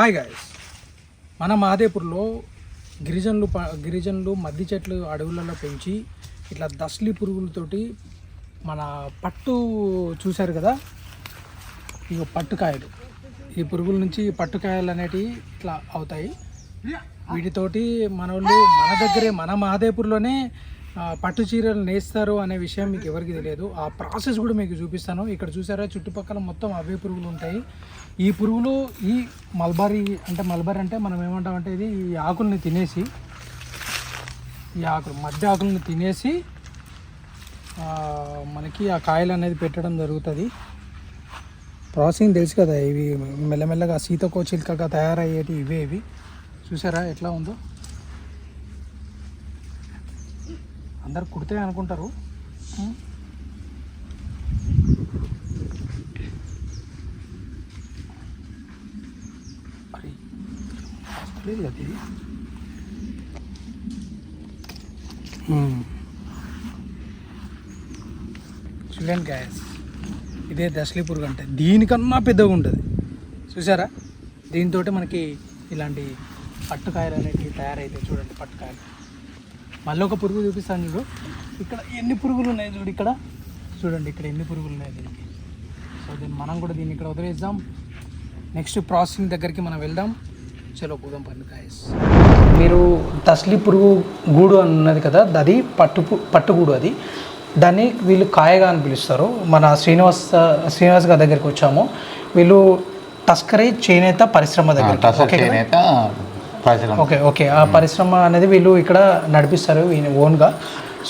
Hi guys మన మహదేపూర్లో గిరిజనులు గిరిజనులు మద్ది చెట్లు అడవులలో పెంచి ఇట్లా దస్లి పురుగులతోటి మన పట్టు చూశారు కదా? ఇక పట్టుకాయలు. ఈ పురుగుల నుంచి పట్టుకాయలు అనేటివి ఇట్లా అవుతాయి. వీటితోటి మన వాళ్ళు మన దగ్గరే మన మాదేపూర్లోనే పట్టు చీరలు నేస్తారు అనే విషయం మీకు ఎవరికి తెలియదు. ఆ ప్రాసెస్ కూడా మీకు చూపిస్తాను. ఇక్కడ చూసారా చుట్టుపక్కల మొత్తం అవే పురుగులు ఉంటాయి. ఈ పురుగులు ఈ మల్బరీ అంటే మల్బరీ అంటే మనం ఏమంటామంటే ఇది ఈ ఆకుల్ని తినేసి ఈ ఆకులు మధ్య ఆకులను తినేసి మనకి ఆ కాయలు అనేది పెట్టడం జరుగుతుంది. ప్రాసెసింగ్ తెలుసు కదా ఇవి మెల్లమెల్లగా సీతకోచిల్కగా తయారయ్యేటి ఇవే ఇవి. చూసారా ఎట్లా ఉందో? అందరు కుడితే అనుకుంటారు. మరి వస్తలేదు కదా ఇది. చూడండి గ్యాస్ ఇదే దశలి పురుగు అంటే దీనికన్నా పెద్దగా ఉంటుంది. చూసారా? దీంతో మనకి ఇలాంటి పట్టుకాయలు అనేటివి తయారైతాయి చూడండి పట్టుకాయలు. మళ్ళీ ఒక పురుగు చూపిస్తాను చూడు. ఇక్కడ ఎన్ని పురుగులు ఉన్నాయి చూడు ఇక్కడ? చూడండి ఇక్కడ ఎన్ని పురుగులు ఉన్నాయి దీనికి. సో దీన్ని మనం కూడా దీన్ని ఇక్కడ వదిలేద్దాం. నెక్స్ట్ ప్రాసెసింగ్ దగ్గరికి మనం వెళ్దాం. చలో పోదాం పన్ను కాయస్ మీరు తస్లి పురుగు గూడు అన్నది కదా అది పట్టు పట్టుగూడు అది. దాన్ని వీళ్ళు కాయగా అని పిలుస్తారు. మన శ్రీనివాస్ శ్రీనివాస్ గారి దగ్గరికి వచ్చాము. వీళ్ళు తస్కరీ చేనేత పరిశ్రమ దగ్గర చేనేత ఓకే ఓకే. ఆ పరిశ్రమ అనేది వీళ్ళు ఇక్కడ నడిపిస్తారు ఓన్గా.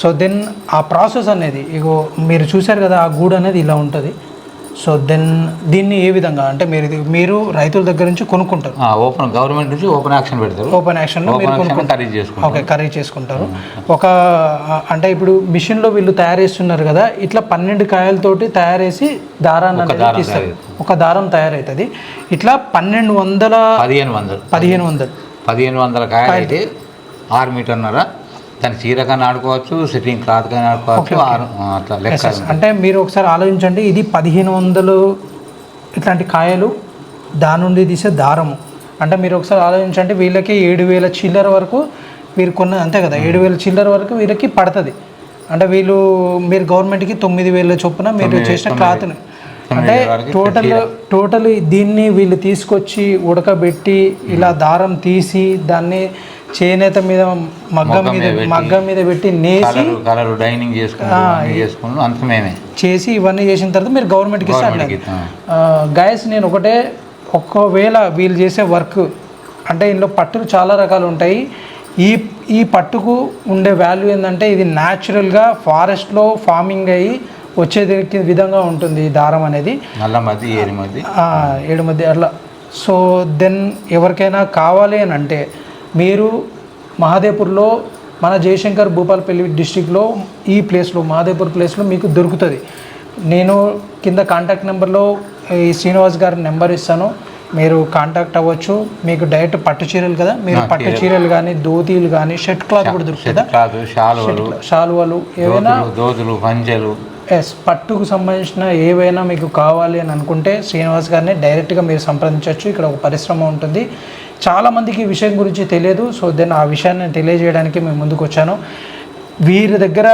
సో దెన్ ఆ ప్రాసెస్ అనేది ఇగో మీరు చూశారు కదా ఆ గూడు అనేది ఇలా ఉంటుంది. సో దెన్ దీన్ని ఏ విధంగా అంటే మీరు ఇది మీరు రైతుల దగ్గర నుంచి కొనుక్కుంటారు? ఓపెన్ గవర్నమెంట్ నుంచి ఓపెన్ యాక్షన్ పెడతారు. ఓపెన్ యాక్షన్లో మీరు యాక్షన్ కొనుక్కుంటారు. ఖరీదు చేసుకుంటారు. ఓకే కర్రీ చేసుకుంటారు. ఒక ఆ, అంటే ఇప్పుడు మిషన్లో వీళ్ళు తయారు చేస్తున్నారు కదా ఇట్లా పన్నెండు కాయలతోటి తయారు చేసి దారాన్ని అనేది దారం తీస్తారు ఒక దారం తయారవుతుంది ఇట్లా పన్నెండు వందల పదిహేను వందలు. పదిహేను వందలు. పదిహేను వందల కాయలు అయితే ఆరు మీటర్న్నర దాని చీర కానీ ఆడుకోవచ్చు సిట్టింగ్ క్లాత్ కానీ ఆడుకోవచ్చు అట్లా లెక్క అంటే మీరు ఒకసారి ఆలోచించండి ఇది పదిహేను వందలు ఇట్లాంటి కాయలు దాని నుండి తీసే దారము. అంటే మీరు ఒకసారి ఆలోచించండి వీళ్ళకి ఏడు వేల చిల్లర వరకు వీరు కొన్న అంతే కదా ఏడు వేల చిల్లర వరకు వీళ్ళకి పడుతుంది. అంటే వీళ్ళు మీరు గవర్నమెంట్కి తొమ్మిది వేల చొప్పున మీరు చేసిన క్లాత్ని. అంటే టోటల్ టోటల్ దీన్ని వీళ్ళు తీసుకొచ్చి ఉడకబెట్టి ఇలా దారం తీసి దాన్ని చేనేత మీద మగ్గం మీద మగ్గం మీద పెట్టి నేసి కలర్ డైనింగ్ చేసుకుని చేసుకున్నాం అంత మేమే. చేసి ఇవన్నీ చేసిన తర్వాత మీరు గవర్నమెంట్కి ఇస్తే అట్లా గవర్నమెంట్కి ఆ. గాయస్ నేను ఒకటే ఒక్కవేళ వీళ్ళు చేసే వర్క్ అంటే ఇందులో పట్టులు చాలా రకాలు ఉంటాయి. ఈ ఈ పట్టుకు ఉండే వాల్యూ ఏంటంటే ఇది న్యాచురల్గా ఫారెస్ట్లో ఫార్మింగ్ అయ్యి వచ్చేది విధంగా ఉంటుంది ఈ దారం అనేది. ఏడు మధ్య. అట్లా. సో దెన్ ఎవరికైనా కావాలి అని అంటే మీరు మహాదేపూర్లో మన జయశంకర్ భూపాలపల్లి డిస్టిక్లో ఈ ప్లేస్లో మహాదేపూర్ ప్లేస్లో మీకు దొరుకుతుంది. నేను కింద కాంటాక్ట్ నెంబర్లో ఈ శ్రీనివాస్ గారి నెంబర్ ఇస్తాను. మీరు కాంటాక్ట్ అవ్వచ్చు. మీకు డైరెక్ట్ పట్టు చీరలు కదా? మీరు పట్టు చీరలు. కానీ ధోతీలు కానీ షర్ట్ క్లాత్ కూడా దొరుకుతుందా? షాలువలు శాలువలు ఏవైనా దోతులు దోతులు పంచెలు. ఎస్ పట్టుకు సంబంధించిన ఏవైనా మీకు కావాలి అని అనుకుంటే శ్రీనివాస్ గారిని డైరెక్ట్గా మీరు సంప్రదించవచ్చు. ఇక్కడ ఒక పరిశ్రమ ఉంటుంది. చాలామందికి ఈ విషయం గురించి తెలియదు. సో దెన్ ఆ విషయాన్ని తెలియజేయడానికి మేము ముందుకు వచ్చాను. వీరి దగ్గర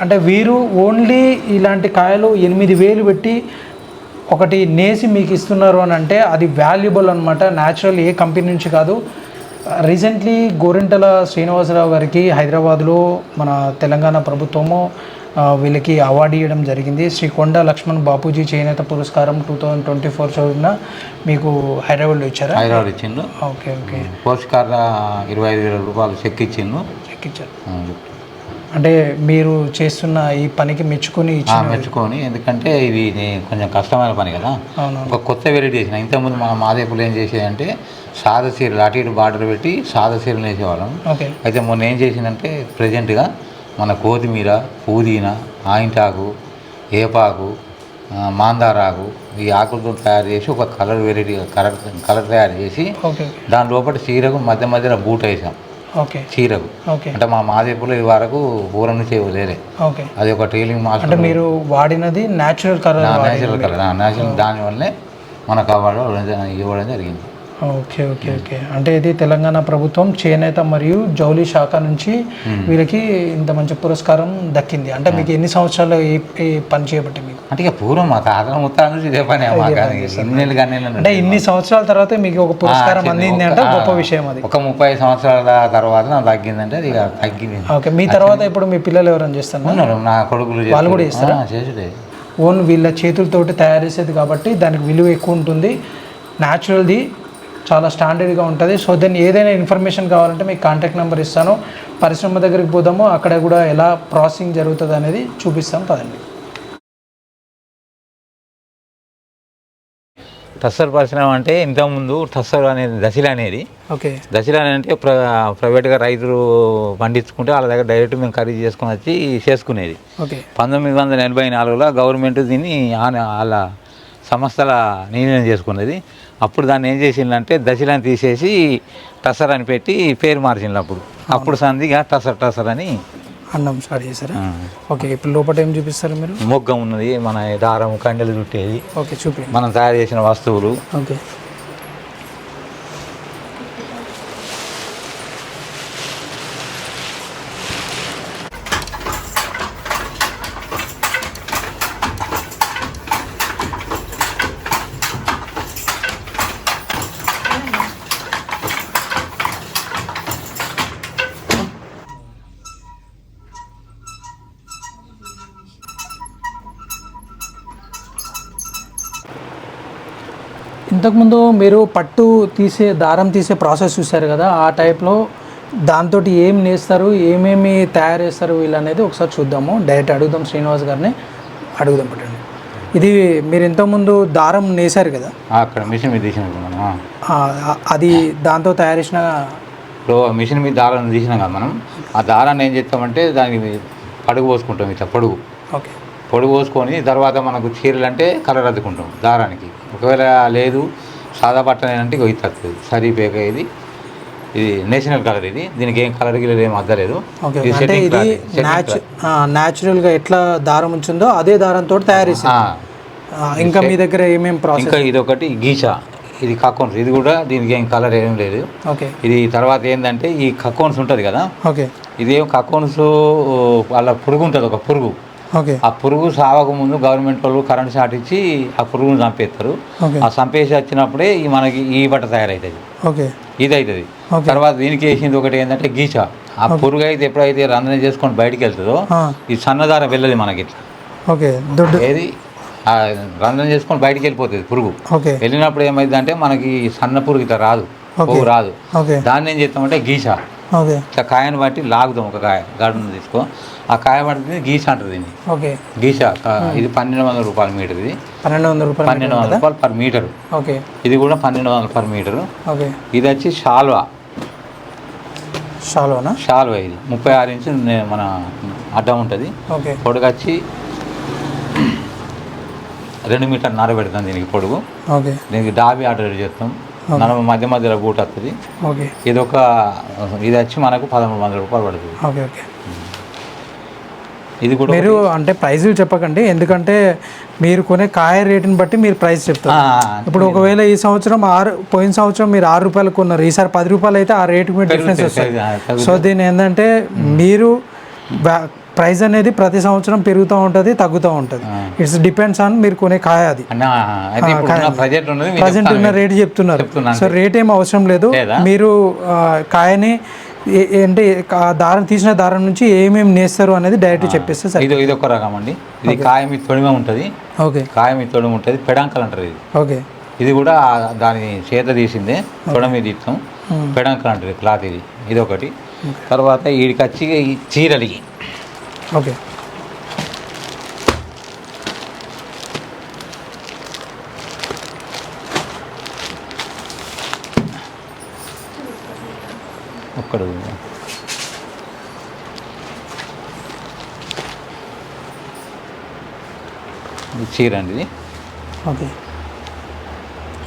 అంటే వీరు ఓన్లీ ఇలాంటి కాయలు ఎనిమిది వేలు పెట్టి ఒకటి నేసి మీకు ఇస్తున్నారు అని అంటే అది వాల్యుబుల్ అనమాట న్యాచురల్ ఏ కంపెనీ నుంచి కాదు. రీసెంట్లీ గోరింటల శ్రీనివాసరావు గారికి హైదరాబాద్లో మన తెలంగాణ ప్రభుత్వము వీళ్ళకి అవార్డు ఇవ్వడం జరిగింది. శ్రీ కొండ లక్ష్మణ్ బాపూజీ చేనేత పురస్కారం టూ థౌజండ్ ట్వంటీ ఫోర్ చదువున మీకు హైదరాబాద్లో ఇచ్చారా? హైదరాబాద్ ఇచ్చిండు. Okay okay. పోషకాల ఇరవై ఐదు వేల రూపాయలు చెక్ ఇచ్చిండు చెక్ ఇచ్చారు అంటే మీరు చేస్తున్న ఈ పనికి మెచ్చుకొని మెచ్చుకొని ఎందుకంటే ఇది కొంచెం కష్టమైన పని కదా. అవును ఒక కొత్త వెరైటీ చేసిన ఇంతకుముందు మన మాదేపులు ఏం చేసేదంటే సాదా చీరలు అటు ఇటు బార్డర్ పెట్టి సాదా చీరలు వేసేవాళ్ళం. ఓకే. అయితే మొన్న ఏం చేసిందంటే ప్రజెంట్గా మన కొత్తిమీర పుదీనా ఆయింటాకు ఏపాకు మాందారాకు ఈ ఆకులతో తయారు చేసి ఒక కలర్ వెరైటీ కలర్ కలర్ తయారు చేసి దాని లోపల చీరకు మధ్య మధ్యలో బూట్ వేసాం. ఓకే. చీరకు. ఓకే. అంటే మా మాదేపులో ఇది వరకు పూరం నుంచి లేదే ఓకే. అది ఒక ట్రైలింగ్ అంటే మాస్టర్ మీరు వాడినది natural colour natural colour natural దానివల్లే మనకు అవార్డు ఇవ్వడం జరిగింది. Okay okay okay. అంటే ఇది తెలంగాణ ప్రభుత్వం చేనేత మరియు జౌలి శాఖ నుంచి వీళ్ళకి ఇంత మంచి పురస్కారం దక్కింది. అంటే మీకు ఎన్ని సంవత్సరాలు పని చేయబట్టి మీకు? అంటే ఇక పూర్వం మా తాతల ముత్తాల నుంచి ఇదే పని అంటే ఇన్ని సంవత్సరాల తర్వాత మీకు ఒక పురస్కారం అందింది అంటే గొప్ప విషయం అది. ఒక ముప్పై సంవత్సరాల తర్వాత నాకు తగ్గిందంటే అది ఇక తగ్గింది. ఓకే మీ తర్వాత ఇప్పుడు మీ పిల్లలు ఎవరైనా చేస్తారు? నా కొడుకులు వాళ్ళు కూడా చేస్తారు. చేసుడే ఓన్ వీళ్ళ చేతులతోటి తయారు చేసేది కాబట్టి దానికి విలువ ఎక్కువ ఉంటుంది. న్యాచురల్ది చాలా స్టాండర్డ్గా ఉంటుంది. సో దాన్ని ఏదైనా ఇన్ఫర్మేషన్ కావాలంటే మీకు కాంటాక్ట్ నెంబర్ ఇస్తాను. పరిశ్రమ దగ్గరికి పోదాము. అక్కడ కూడా ఎలా ప్రాసెసింగ్ జరుగుతుంది అనేది చూపిస్తాం. పదండి. టస్సర్ పరిశ్రమ అంటే ఇంతకుముందు టస్సర్ అనేది దశలు అనేది. ఓకే. దశలు అంటే ప్ర ప్రైవేట్గా రైతులు పండించుకుంటే వాళ్ళ దగ్గర డైరెక్ట్ మేము ఖరీదు చేసుకొని వచ్చి చేసుకునేది. ఓకే. పంతొమ్మిది వందల ఎనభై నాలుగులో గవర్నమెంట్ దీన్ని వాళ్ళ సంస్థల నిర్ణయం చేసుకున్నది. అప్పుడు దాన్ని ఏం చేసిందంటే దశలను తీసేసి టసర్ అని పెట్టి పేరు మార్చింది అప్పుడు. అప్పుడు సందిగా టసర్ టసర్ అని అన్నం స్టార్ట్ చేశారా? ఓకే ఇప్పుడు లోపల ఏం చూపిస్తారు మీరు? మొగ్గ ఉన్నది మన దారం కండెలు చుట్టేది. ఓకే చూపి మనం తయారు చేసిన వస్తువులు. ఓకే. ఇంతకుముందు మీరు పట్టు తీసే దారం తీసే ప్రాసెస్ చూశారు కదా ఆ టైప్లో దాంతో ఏం నేస్తారు ఏమేమి తయారు చేస్తారు వీళ్ళు అనేది ఒకసారి చూద్దాము. డైరెక్ట్ అడుగుదాం శ్రీనివాస్ గారిని. అడుగుదాం పట్టండి. ఇది మీరు ఇంతకుముందు దారం నేసారు కదా? అక్కడ మిషన్ మీద తీసినాం అది దాంతో తయారు చేసిన మిషన్ మీద దారాన్ని తీసినాం కదా మనం ఆ దారాన్ని ఏం చేస్తామంటే దానికి పడుగు పోసుకుంటాం ఇట్లా పొడుగు. ఓకే. పొడుగు పోసుకొని తర్వాత మనకు చీరలు అంటే కలర్ అద్దుకుంటాం దారానికి. ఒకవేళ లేదు సాదా బట్టలు అంటే ఇది తక్కువ సరీ పేక ఇది. ఇది నేషనల్ కలర్ ఇది. దీనికి ఏం కలర్ గిలర్ ఏం అద్దలేదు. న్యాచు న్యాచురల్గా ఎట్లా దారం ఉంచిందో అదే దారంతో తయారు చేసి ఇంకా మీ దగ్గర ఏమేమి ప్రాసెస్ ఇంకా ఇది ఒకటి గీచ. ఇది కక్కౌన్స్ ఇది కూడా దీనికి ఏం కలర్ ఏం లేదు. ఓకే. ఇది తర్వాత ఏంటంటే ఈ కక్కౌన్స్ ఉంటుంది కదా? ఓకే. ఇదేం కక్కౌన్స్ వాళ్ళ పురుగు ఉంటుంది ఒక పురుగు. ఆ పురుగు సావక ముందు గవర్నమెంట్ వాళ్ళు కరెంట్ షాట్ ఇచ్చి ఆ పురుగును చంపేస్తారు. ఆ చంపేసి వచ్చినప్పుడే ఈ మనకి ఈ బట్ట తయారవుతుంది ఓకే. ఇది అవుతుంది. తర్వాత దీనికి వేసింది ఒకటి ఏంటంటే గీచ. ఆ పురుగు అయితే ఎప్పుడైతే రంధ్రం చేసుకొని బయటికి వెళ్తుందో ఈ సన్నదారం వెళ్ళదు మనకి ఇట్లా. ఓకే. దొడ్డు. ఏది? ఆ రంధ్రం చేసుకొని బయటికి వెళ్ళిపోతుంది పురుగు. ఓకే. వెళ్ళినప్పుడు ఏమైందంటే మనకి సన్న పురుగు ఇట్లా రాదు. పురుగు రాదు. దాన్ని ఏం చేస్తామంటే గీచ. ఓకే. ఇట్లా కాయను బట్టి లాగుదాం ఒక కాయ గార్డెన్ తీసుకో. ఆ కాయ పడుతుంది గీచ అంటారు దీన్ని. ఓకే. కా- ఇది పన్నెండు వందల రూపాయల మీటర్ ఇది పన్నెండు వందల రూపాయలు పన్నెండు వందల రూపాయలు పర్ మీటరు. ఓకే. ఇది కూడా పన్నెండు వందల పర్ మీటరు. ఓకే. ఇది వచ్చి షాల్వా. షాలోనా షాల్వా ఇది. ముప్పై ఆరు ఇంచు మన అడ్డం ఉంటుంది. ఓకే. పొడుగు వచ్చి రెండు మీటర్ నర పెడతాం దీనికి పొడుగు. ఓకే. దీనికి డాబీ ఆర్డర్ చేస్తాం. నలభై మధ్య మధ్యలో బూట్ వస్తుంది ఓకే. ఇది ఒక ఇది వచ్చి మనకు పదమూడు వందల రూపాయలు పడుతుంది. Okay okay. ఇది కూడా మీరు అంటే ప్రైజులు చెప్పకండి ఎందుకంటే మీరు కొనే కాయ రేటుని బట్టి మీరు ప్రైస్ చెప్తారు. ఇప్పుడు ఒకవేళ ఈ సంవత్సరం ఆరు పోయిన సంవత్సరం మీరు ఆరు రూపాయలు కొన్నారు ఈసారి పది రూపాయలు అయితే ఆ రేటు మీద డిఫరెన్స్ వస్తుంది సో దీని ఏంటంటే మీరు ప్రైస్ అనేది ప్రతి సంవత్సరం పెరుగుతూ ఉంటుంది తగ్గుతూ ఉంటుంది. ఇట్స్ డిపెండ్స్ ఆన్ మీరు కొనే కాయ అది. ప్రజెంట్. ఉన్న రేట్ చెప్తున్నారు. సో రేట్ ఏం అవసరం లేదు? మీరు కాయని ఆ దారం తీసిన దారం నుంచి ఏమేమి నేస్తారు అనేది డైరెక్ట్ చెప్పేస్తే సరే ఇది ఒక రకం అండి. ఇది కాయ తొడిమ ఉంటుంది. ఓకే. కాయ తొడిమ ఉంటుంది. పెడాంకలు అంటారు ఇది. ఓకే. ఇది కూడా దాని చేత తీసిందే. తొడ మీద ఇస్తాం. పెడాంకలు అంటారు క్లాత్ ఇది. ఇది ఒకటి. తర్వాత వీడికి వచ్చి ఈ చీరలు ఓకే. ఒక్కడు. చీర అండి ఇది. ఓకే.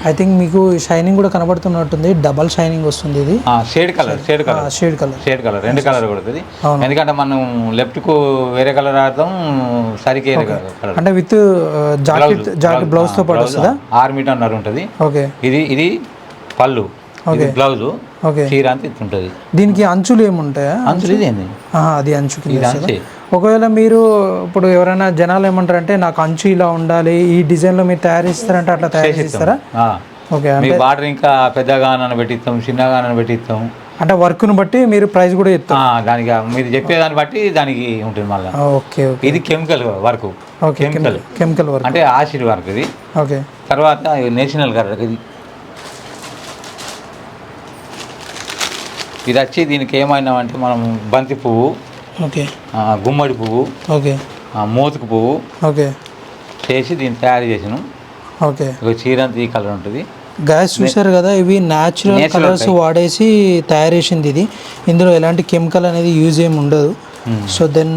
ఐ థింక్ మీకు షైనింగ్ కూడా కనబడుతున్నట్టుంది. డబల్ షైనింగ్ వస్తుంది ఇది. Shade colour shade colour shade colour shade colour రెండు కలర్ కొడుతుంది. ఎందుకంటే మనం లెఫ్ట్కు వేరే కలర్ ఆడతాం సరికి అంటే విత్ జాకెట్ జాకెట్ బ్లౌజ్తో పాటు వస్తుందా? ఆరు మీటర్న్నర ఉంటుంది. ఓకే ఇది ఇది పళ్ళు. ఇది ఓకే. బ్లౌజ్ ఓకే చీర అంతా ఇట్లుంటుంది. దీనికి అంచులు ఏముంటాయా? అంచులు ఆహా, అది అంచు. ఒకవేళ మీరు ఇప్పుడు ఎవరైనా జనాలు ఏమంటారంటే నాకు అంచు ఇలా ఉండాలి ఈ డిజైన్లో మీరు తయారు చేస్తారంటే అట్లా తయారు చేస్తారా. ఓకే మీ అంటే బార్డర్ ఇంకా పెద్దగా పెట్టిస్తాం చిన్నగా పెట్టిస్తాం. అంటే వర్క్ను బట్టి మీరు ప్రైస్ కూడా ఆ, దానికి మీరు చెప్పేదాన్ని బట్టి దానికి ఉంటుంది మళ్ళీ. Okay okay. ఇది chemical work. Okay chemical. Chemical work. అంటే ఆసిడ్ వర్క్ ఇది. ఓకే. తర్వాత నేషనల్ కలర్ ఇది. ఇది వచ్చి దీనికి ఏమైనా అంటే మనం బంతి పువ్వు ఓకే. గుమ్మడి పువ్వు ఓకే. మోతుకు పువ్వు ఓకే. చేసి దీన్ని తయారు చేసినాం. ఓకే. ఒక చీర అంతా ఈ కలర్ ఉంటుంది. గ్యాస్ చూసారు కదా ఇవి న్యాచురల్ కలర్స్. వాడేసి తయారు చేసింది ఇది. ఇందులో ఎలాంటి కెమికల్ అనేది యూజ్ ఏమి ఉండదు. సో దెన్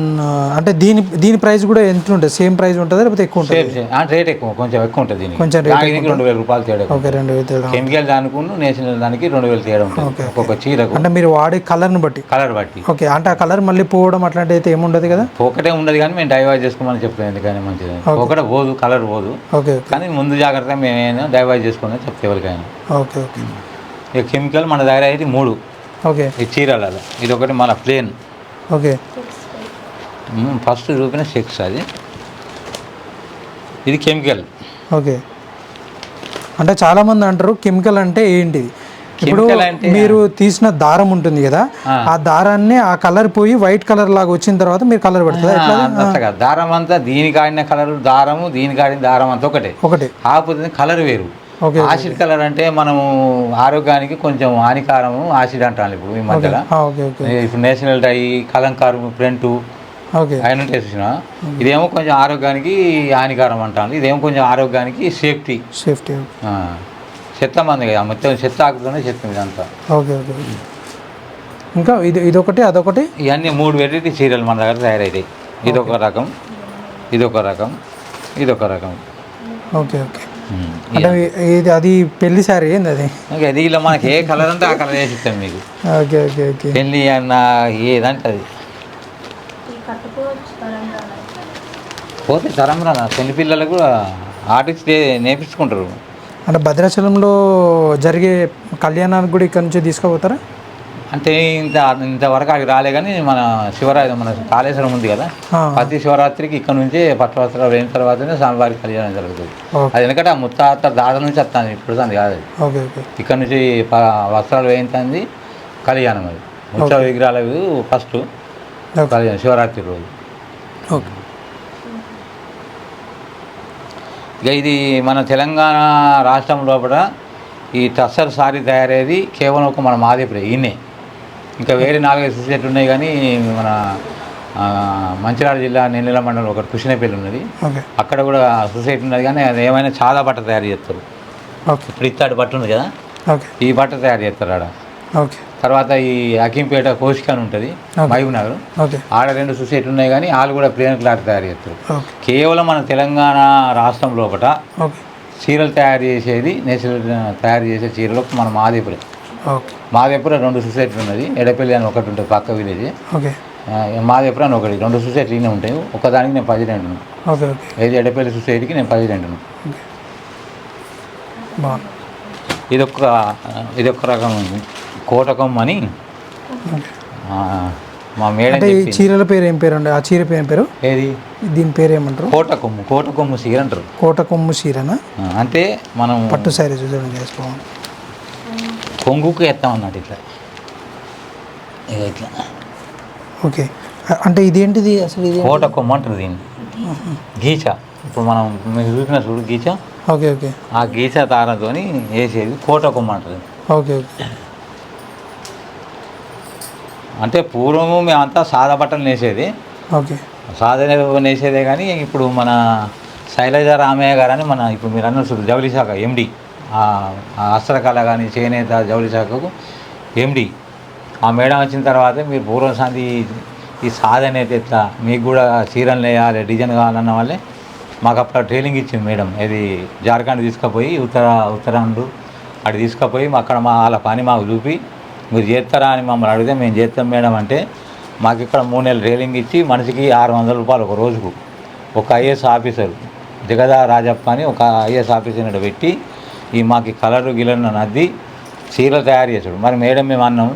అంటే దీని దీని ప్రైస్ కూడా ఎంత ఉంటుంది? సేమ్ ప్రైస్ ఉంటుందా లేకపోతే ఎక్కువ ఉంటుంది? రేట్ ఎక్కువ కొంచెం ఎక్కువ ఉంటుంది దీనికి. కొంచెం రెండు వేల రూపాయలు తేడా ఓకే రెండు వేలు తేడా. కెమికల్ దానికి నేషనల్ దానికి రెండు వేలు తేడా ఉంటుంది. ఒక్కొక్క చీరకు. అంటే మీరు వాడే కలర్ని బట్టి? కలర్ బట్టి. ఓకే అంటే ఆ కలర్ మళ్ళీ పోవడం అట్లాంటి అయితే ఏముండదు కదా? ఒకటే ఉండదు కానీ మేము డైవర్ట్ చేసుకోమని చెప్తాం ఎందుకని మంచిది. ఒకటే పోదు కలర్ పోదు. ఓకే కానీ ముందు జాగ్రత్త మేమేనా డైవర్ట్ చేసుకోమని చెప్తే ఎవరికైనా. Okay okay. ఇక కెమికల్ మన దగ్గర అయితే మూడు. ఓకే. ఈ చీరలలో. ఇది ఒకటి మన ప్లేన్. ఓకే. ఫస్ట్ చూపిన సెక్స్ అది. ఇది కెమికల్. ఓకే. అంటే చాలా మంది అంటారు కెమికల్ అంటే ఏంటిది? ఇప్పుడు మీరు తీసిన దారం ఉంటుంది కదా ఆ. దారాన్ని ఆ కలర్ పోయి వైట్ కలర్ లాగా వచ్చిన తర్వాత మీరు కలర్ అంతగా దారం అంతా దీనికి ఆడిన కలర్ దారము దీనికి ఆడిన దారం అంతా ఒకటే. ఒకటి. కాకపోతే కలర్ వేరు. ఆసిడ్ కలర్ అంటే మనము ఆరోగ్యానికి కొంచెం హానికారము ఆసిడ్ అంటాను ఇప్పుడు ఈ మధ్యలో. ఇప్పుడు నేషనల్ డై కలంకారు ప్రింట్ ఓకే. ఆయన చూసిన ఇదేమో కొంచెం ఆరోగ్యానికి హానికారం అంటాను ఇదేమో కొంచెం ఆరోగ్యానికి సేఫ్టీ. సేఫ్టీ చెత్త మంది కదా మొత్తం చెత్త ఆకుతోనే చెత్త ఇదంతా. Okay okay. ఇంకా ఇది ఇదొకటి అదొకటి? ఇవన్నీ మూడు వెరైటీ చీరలు మన దగ్గర తయారవుతాయి ఇదొక రకం ఇదొక రకం ఇదొక రకం. Okay okay. అంటే ఇది అది పెళ్ళి సారీ ఏంది అది? ఇది ఇలా మనకి ఏ కలర్ అంటే ఆ కలర్ వేసి ఇస్తాం మీకు. ఓకే ఓకే ఓకే పెళ్ళి అన్న ఏదంటే అది. పోతే తరం రా పెళ్ళి పిల్లలకు కూడా ఆర్టిస్ట్ నేర్పించుకుంటారు. అంటే భద్రాచలంలో జరిగే కళ్యాణానికి కూడా ఇక్కడ నుంచి తీసుకుపోతారా? అంటే ఇంత ఇంతవరకు అక్కడికి రాలే కానీ మన శివరాత్రి మన కాళేశ్వరం ఉంది కదా. ప్రతి శివరాత్రికి ఇక్కడ నుంచే పట్టు వస్త్రాలు అయిన తర్వాతనే స్వామివారి కళ్యాణం జరుగుతుంది. అది ఎందుకంటే ఆ ముత్తాత దాద నుంచి వస్తాను ఇప్పుడు దాని కాదు ఇక్కడ నుంచి వస్త్రాలు వేయించింది కళ్యాణం అది. ముత్సవ విగ్రహాలు ఫస్ట్ కళ్యాణం శివరాత్రి రోజు. ఓకే. ఇక ఇది మన తెలంగాణ రాష్ట్రం లోపల ఈ టస్సర్ సారీ తయారయ్యేది కేవలం ఒక మన మాదేపురే ఈయనే. ఇంకా వేరే నాలుగైదు సొసైటీలు ఉన్నాయి కానీ మన మంచిర్యాల జిల్లా నెల్లెల మండలం ఒకటి కుషినపల్లి ఉన్నది. అక్కడ కూడా సొసైటీ ఉన్నది కానీ అది ఏమైనా చాలా బట్ట తయారు చేస్తారు. ఇప్పుడు ఇత్తాడు బట్ట ఉంది కదా? ఈ బట్ట తయారు చేస్తారు ఆడ. ఓకే. తర్వాత ఈ అకింపేట కోశిక అని ఉంటుంది Okay. మహబూబ్ నగర్ ఓకే. ఆడ రెండు సొసైటీలు ఉన్నాయి కానీ వాళ్ళు కూడా ప్లేన్ క్లాత్ తయారు చేస్తారు. కేవలం మన తెలంగాణ రాష్ట్రం లోపల చీరలు తయారు చేసేది నేచురల్ తయారు చేసే చీరలు మన మాదేపురం ఓకే. మాదేపురం రెండు సొసైటీలు ఉన్నది. ఎడపల్లి అని ఒకటి ఉంటుంది పక్క విలేజ్. ఓకే. మాదేపురం అని ఒకటి రెండు సొసైటీలు ఉంటాయి. ఒకదానికి నేను పదిహేను ఓకే ఓకే. ఏది ఎడపల్లి సొసైటీకి నేను పదిహేను బాగుంది. ఇదొక ఇదొక రకం కోటకం అని. మా మేడం చీరల పేరు ఏం పేరు అండి? ఆ చీర పేరు ఏం పేరు? ఏది? దీని పేరు ఏమంటారు? కోటకొమ్ము కోటకొమ్ము చీర అంటారు. కోట కొమ్ము చీరనా అంటే మనం పట్టు శారీ చూడండి చేసుకోవాలి కొంగుకు ఎత్తాం అన్నట్టు ఇట్లా. ఇక ఇట్లా. ఓకే. అంటే ఇదేంటిది అసలు ఇది కోట కొమ్ము అంటారు దీన్ని. గీచ. ఇప్పుడు మనం మీకు చూసిన చూడు గీచ. Okay okay. ఆ గీచ తారతో వేసేది కోట కొమ్మ అంటారు. Okay okay. అంటే పూర్వము మేమంతా సాదా బట్టలు నేసేది. ఓకే. సాదా నేసేదే కానీ ఇప్పుడు మన శైలజ రామయ్య గారు అని మన ఇప్పుడు మీరు అన్న చూడు జౌళి శాఖ ఎండి. హస్తకళ కానీ చేనేత జౌళి శాఖకు ఎండి ఆ మేడం వచ్చిన తర్వాత మీరు పూర్వం సంది ఈ సాధన ఎట్లా? మీకు కూడా చీరలు వేయాలి డిజైన్ కావాలన్న వాళ్ళే మాకు అప్పుడు ట్రైనింగ్ ఇచ్చింది మేడం. ఇది జార్ఖండ్ తీసుకుపోయి ఉత్తర ఉత్తరాండు అటు తీసుకుపోయి మా అక్కడ మా వాళ్ళ పని మాకు చూపి మీరు చేస్తారా అని మమ్మల్ని అడిగితే మేము చేస్తాం మేడం అంటే మాకు ఇక్కడ మూడు నెలలు ట్రైనింగ్ ఇచ్చి మనిషికి ఆరు వందల రూపాయలు ఒక రోజుకు. ఒక ఐఏఎస్ ఆఫీసర్ జగదా రాజప్ప అని ఒక ఐఏఎస్ ఆఫీసర్ పెట్టి ఈ మాకు కలరు గిలర్ నద్ది చీరలు తయారు చేస్తాడు మరి మేడం మేము అన్నాం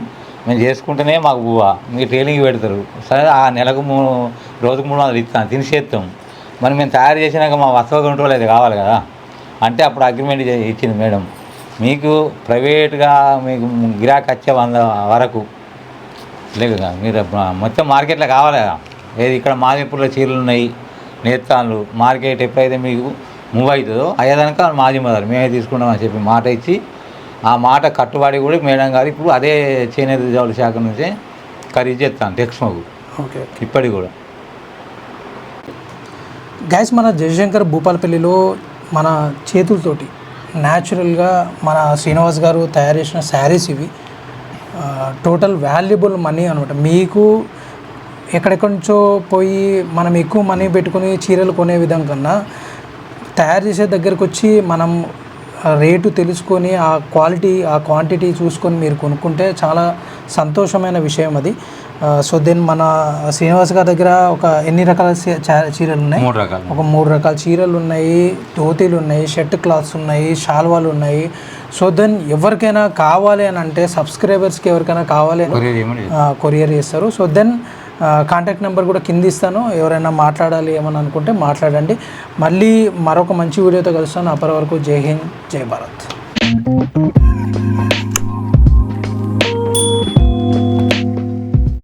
మేము చేసుకుంటేనే మాకు బువ్వ మీరు ట్రైనింగ్ పెడతారు. సరే ఆ నెలకు మూడు రోజుకు మూడు వందలు ఇస్తాను తినిసేస్తాం మరి మేము తయారు చేసినాక మా వస్తువు కంట్రోల్ అయితే కావాలి కదా. అంటే అప్పుడు అగ్రిమెంట్ ఇచ్చింది మేడం. మీకు ప్రైవేట్గా మీకు గిరాకీ వచ్చే వంద వరకు లేదు కదా మీరు మొత్తం మార్కెట్లో కావాలి కదా. ఏది ఇక్కడ మాదిపూర్లో చీరలు ఉన్నాయి నేత్తాన్లు మార్కెట్ ఎప్పుడైతే మీకు మూవ్ అవుతుందో అయ్యేదానిక మాది మొదలు మేమే తీసుకుంటామని చెప్పి మాట ఇచ్చి ఆ మాట కట్టుబడి కూడా మేడం గారు ఇప్పుడు అదే చేనేత జౌళి శాఖ నుంచే ఖరీదు చేస్తాను టెక్స్మోకు ఓకే. ఇప్పటికి కూడా. గైస్ మన జయశంకర్ భూపాలపల్లిలో మన చేతులతోటి న్యాచురల్గా మన శ్రీనివాస్ గారు తయారు చేసిన శారీస్ ఇవి. టోటల్ వాల్యుబుల్ మనీ అనమాట మీకు ఎక్కడెక్కడి నుంచో పోయి మనం ఎక్కువ మనీ పెట్టుకుని చీరలు కొనే విధం కన్నా తయారు చేసే దగ్గరకు వచ్చి మనం రేటు తెలుసుకొని ఆ క్వాలిటీ ఆ క్వాంటిటీ చూసుకొని మీరు కొనుక్కుంటే చాలా సంతోషమైన విషయం అది. సో దెన్ మన శ్రీనివాస్ గారి దగ్గర ఒక ఎన్ని రకాల చీరలు ఉన్నాయి? మూడు రకాలు. ఒక మూడు రకాల చీరలు ఉన్నాయి ధోతీలు ఉన్నాయి షర్ట్ క్లాత్స్ ఉన్నాయి షాల్వాలు ఉన్నాయి. సో దెన్ ఎవరికైనా కావాలి అని అంటే సబ్స్క్రైబర్స్కి ఎవరికైనా కావాలి కొరియర్ చేస్తారు. సో దెన్ కాంటాక్ట్ నెంబర్ కూడా కింద ఇస్తాను. ఎవరైనా మాట్లాడాలి ఏమని అనుకుంటే మాట్లాడండి. మళ్ళీ మరొక మంచి వీడియోతో కలుస్తాను. అప్పటి వరకు జై హింద్ జై భారత్.